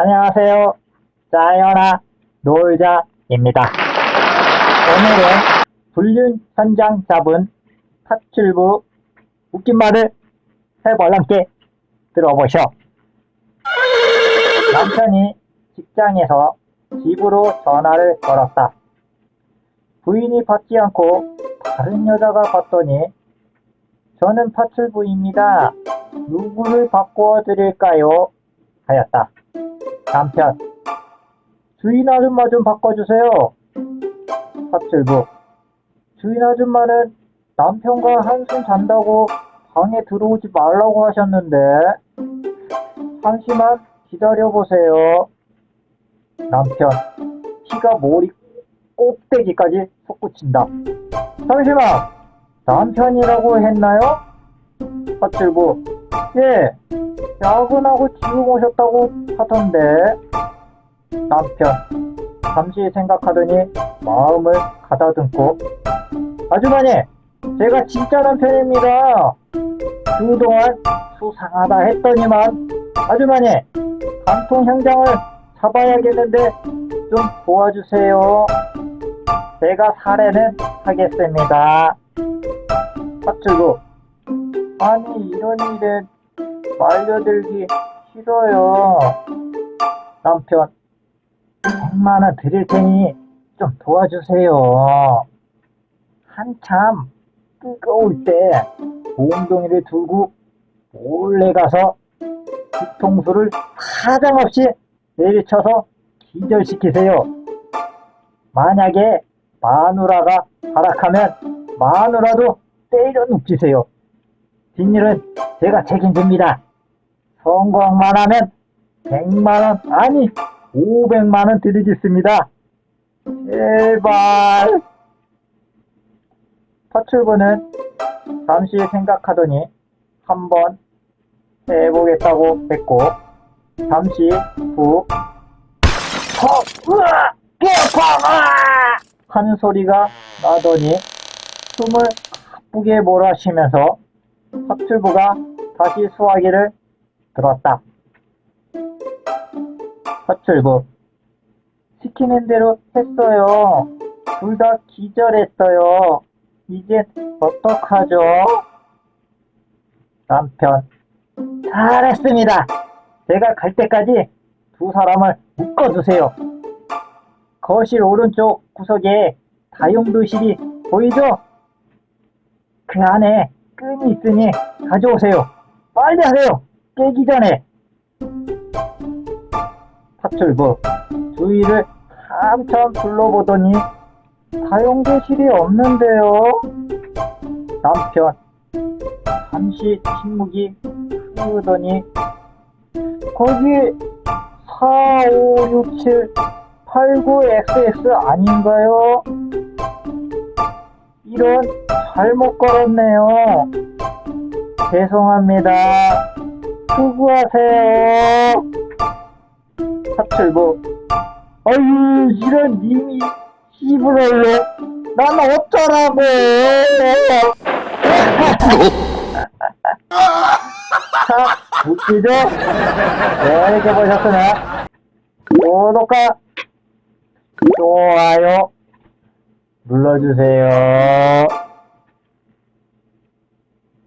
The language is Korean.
안녕하세요. 자연아 놀자입니다. 오늘은 불륜 현장 잡은 파출부 웃긴 말을 해볼랑께 들어보셔. 남편이 직장에서 집으로 전화를 걸었다. 부인이 받지 않고 다른 여자가 받더니 저는 파출부입니다. 누구를 바꿔 드릴까요? 하였다. 남편 주인 아줌마 좀 바꿔주세요. 파출부 주인 아줌마는 남편과 한숨 잔다고 방에 들어오지 말라고 하셨는데 잠시만 기다려보세요. 남편 피가 머리 꼭대기까지 솟구친다. 잠시만 남편이라고 했나요? 파출부 예 야근하고 지금 오셨다고 하던데 남편 잠시 생각하더니 마음을 가다듬고 아주머니 제가 진짜 남편입니다. 그동안 수상하다 했더니만 아주머니 간통 현장을 잡아야겠는데 좀 도와주세요. 제가 살해는 하겠습니다. 파출부 아니 일은 말려들기 싫어요. 남편 100만원 드릴 테니 좀 도와주세요. 한참 뜨거울 때 보온동이를 들고 몰래 가서 뒤통수를 사정없이 내리쳐서 기절시키세요. 만약에 마누라가 발악하면 마누라도 때려 눕히세요. 뒷일은 제가 책임집니다. 성공만 하면 100만원, 아니, 500만원 드리겠습니다. 제발. 파출부는 잠시 생각하더니 한번 해보겠다고 했고, 잠시 후, 헉, 으아, 개파, 한 소리가 나더니 숨을 가쁘게 몰아쉬면서 파출부가 다시 수화기를 들었다. 파출부 시키는 대로 했어요. 둘 다 기절했어요. 이제 어떡하죠? 남편 잘했습니다. 제가 갈 때까지 두 사람을 묶어주세요. 거실 오른쪽 구석에 다용도실이 보이죠? 그 안에 끈이 있으니 가져오세요. 빨리 하세요. 깨기 전에. 파출부 주위를 한참 둘러보더니 다용도실이 없는데요. 남편 잠시 침묵이 흐르더니 거기 4, 5, 6, 7, 8, 9, XX 아닌가요? 이런 잘못 걸었네요. 죄송합니다. 수고하세요. 파출부. 아유, 이런 님이 씨부rol로. 난 어쩌라고. 참, 웃기죠? 네, 이렇게 보셨으면, 구독과 좋아요 눌러주세요.